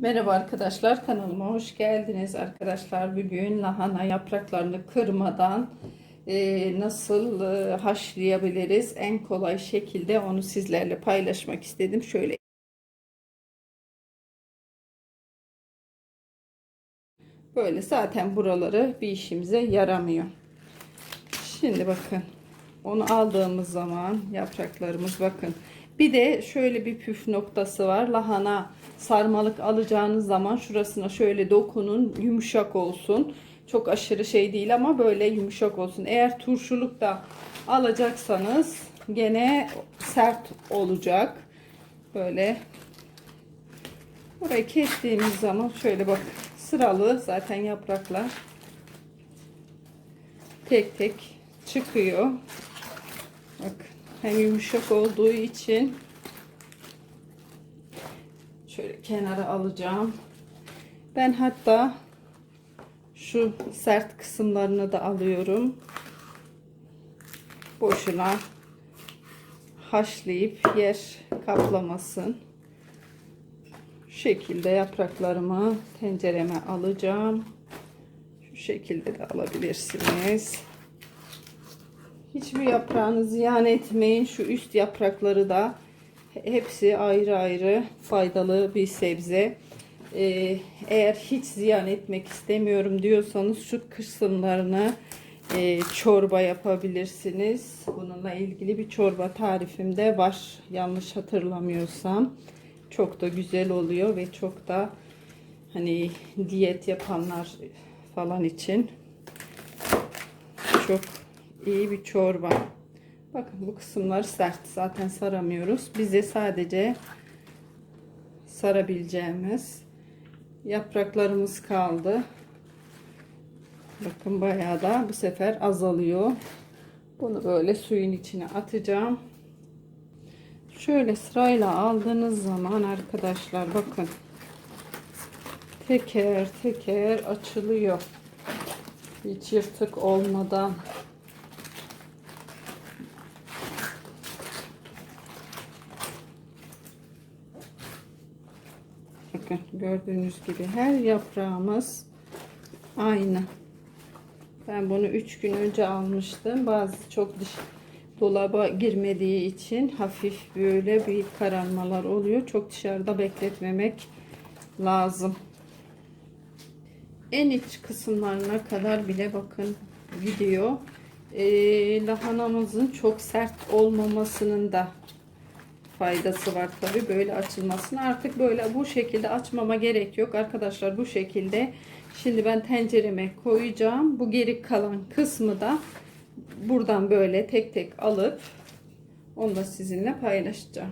Merhaba arkadaşlar kanalıma hoş geldiniz arkadaşlar. Bugün lahana yapraklarını kırmadan e, nasıl e, haşlayabiliriz en kolay şekilde onu sizlerle paylaşmak istedim. Şöyle böyle zaten buraları bir işimize yaramıyor. Şimdi bakın onu aldığımız zaman yapraklarımız bakın. Bir de şöyle bir püf noktası var. Lahana sarmalık alacağınız zaman şurasına şöyle dokunun yumuşak olsun. Çok aşırı şey değil ama böyle yumuşak olsun. Eğer turşuluk da alacaksanız gene sert olacak. Böyle burayı kestiğimiz zaman şöyle bak sıralı zaten yapraklar tek tek çıkıyor. Bak hem yumuşak olduğu için şöyle kenara alacağım. Ben hatta şu sert kısımlarını da alıyorum. Boşuna haşlayıp yer kaplamasın. Şu şekilde yapraklarımı tencereme alacağım. Şu şekilde de alabilirsiniz. Hiçbir yaprağını ziyan etmeyin. Şu üst yaprakları da hepsi ayrı ayrı faydalı bir sebze. Ee, eğer hiç ziyan etmek istemiyorum diyorsanız şu kısımlarını e, çorba yapabilirsiniz. Bununla ilgili bir çorba tarifim de var. Yanlış hatırlamıyorsam. Çok da güzel oluyor ve çok da hani diyet yapanlar falan için çok iyi bir çorba. Bakın bu kısımlar sert. Zaten saramıyoruz. Bize sadece sarabileceğimiz yapraklarımız kaldı. Bakın bayağı da bu sefer azalıyor. Bunu böyle suyun içine atacağım. Şöyle sırayla aldığınız zaman arkadaşlar bakın teker teker açılıyor. Hiç yırtık olmadan. Bakın gördüğünüz gibi her yaprağımız aynı. Ben bunu 3 gün önce almıştım. Bazı çok dış dolaba girmediği için hafif böyle bir kararmalar oluyor. Çok dışarıda bekletmemek lazım. En iç kısımlarına kadar bile bakın gidiyor. Ee, lahanamızın çok sert olmamasının da faydası var tabi böyle açılmasına. Artık böyle bu şekilde açmama gerek yok. Arkadaşlar bu şekilde. Şimdi ben tencereme koyacağım. Bu geri kalan kısmı da buradan böyle tek tek alıp onu da sizinle paylaşacağım.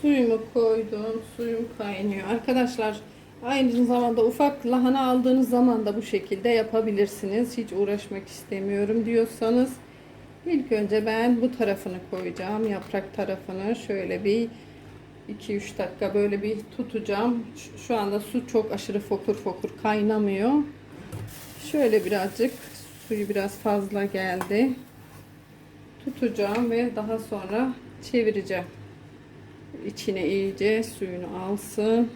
Suyumu koydum. Suyum kaynıyor. Arkadaşlar aynı zamanda ufak lahana aldığınız zaman da bu şekilde yapabilirsiniz. Hiç uğraşmak istemiyorum diyorsanız İlk önce ben bu tarafını koyacağım. Yaprak tarafını şöyle bir 2-3 dakika böyle bir tutacağım. Şu anda su çok aşırı fokur fokur kaynamıyor. Şöyle birazcık suyu biraz fazla geldi. Tutacağım ve daha sonra çevireceğim. İçine iyice suyunu alsın.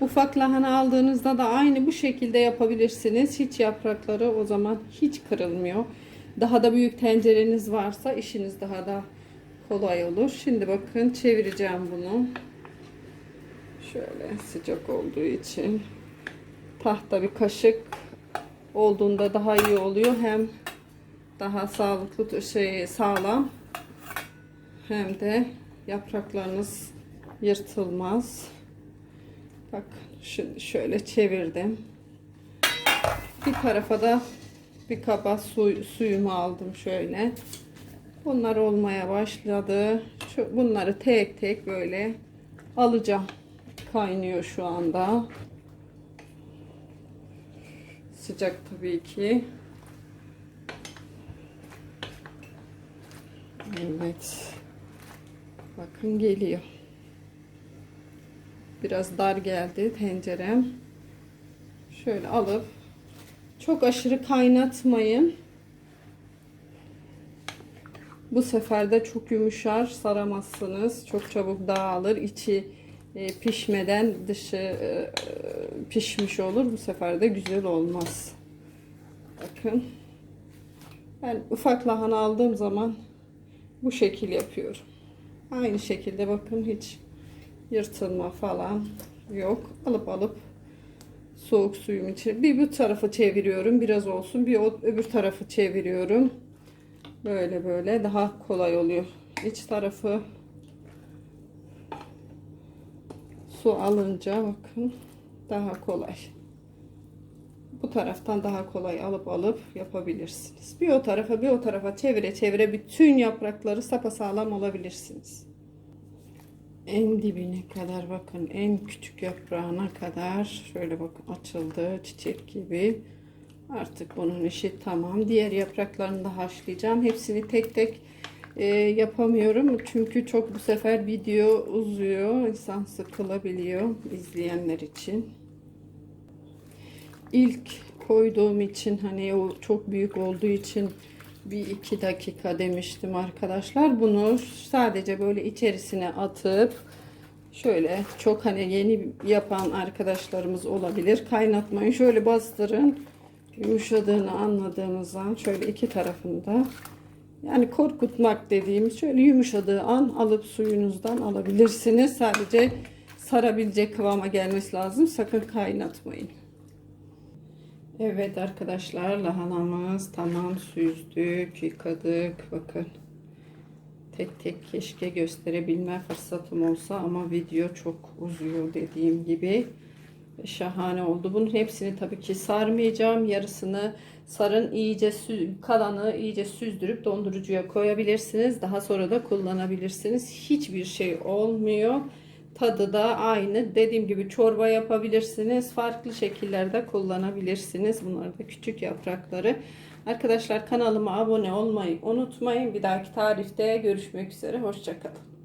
Ufak lahana aldığınızda da aynı bu şekilde yapabilirsiniz. Hiç yaprakları o zaman hiç kırılmıyor. Daha da büyük tencereniz varsa işiniz daha da kolay olur. Şimdi bakın çevireceğim bunu. Şöyle sıcak olduğu için tahta bir kaşık olduğunda daha iyi oluyor. Hem daha sağlıklı şey sağlam hem de yapraklarınız yırtılmaz. Bak şimdi şöyle çevirdim. Bir tarafa da bir kaba su, suyumu aldım şöyle. Bunlar olmaya başladı. Şu, bunları tek tek böyle alacağım. Kaynıyor şu anda. Sıcak tabii ki. Evet. Bakın geliyor. Biraz dar geldi tencerem. Şöyle alıp çok aşırı kaynatmayın. Bu sefer de çok yumuşar saramazsınız. Çok çabuk dağılır. İçi e, pişmeden dışı e, pişmiş olur. Bu sefer de güzel olmaz. Bakın. Ben ufak lahana aldığım zaman bu şekil yapıyorum. Aynı şekilde bakın hiç yırtılma falan yok. Alıp alıp soğuk suyum için. Bir bu tarafı çeviriyorum biraz olsun. Bir öbür tarafı çeviriyorum. Böyle böyle. Daha kolay oluyor. İç tarafı su alınca bakın daha kolay. Bu taraftan daha kolay alıp alıp yapabilirsiniz. Bir o tarafa bir o tarafa çevire çevire bütün yaprakları sapasağlam alabilirsiniz en dibine kadar bakın en küçük yaprağına kadar şöyle bakın açıldı çiçek gibi. Artık bunun işi tamam. Diğer yapraklarını da haşlayacağım. Hepsini tek tek e, yapamıyorum. Çünkü çok bu sefer video uzuyor insan sıkılabiliyor izleyenler için. İlk koyduğum için hani o çok büyük olduğu için bir iki dakika demiştim arkadaşlar. Bunu sadece böyle içerisine atıp şöyle çok hani yeni yapan arkadaşlarımız olabilir. Kaynatmayın. Şöyle bastırın. Yumuşadığını anladığımızdan şöyle iki tarafında yani korkutmak dediğimiz şöyle yumuşadığı an alıp suyunuzdan alabilirsiniz. Sadece sarabilecek kıvama gelmesi lazım. Sakın kaynatmayın. Evet arkadaşlar lahanamız tamam süzdük yıkadık. Bakın tek tek keşke gösterebilme fırsatım olsa ama video çok uzuyor dediğim gibi. Şahane oldu. Bunun hepsini tabii ki sarmayacağım. Yarısını sarın iyice kalanı iyice süzdürüp dondurucuya koyabilirsiniz. Daha sonra da kullanabilirsiniz. Hiçbir şey olmuyor Tadı da aynı. Dediğim gibi çorba yapabilirsiniz. Farklı şekillerde kullanabilirsiniz. Bunlar da küçük yaprakları. Arkadaşlar kanalıma abone olmayı unutmayın. Bir dahaki tarifte görüşmek üzere. Hoşçakalın.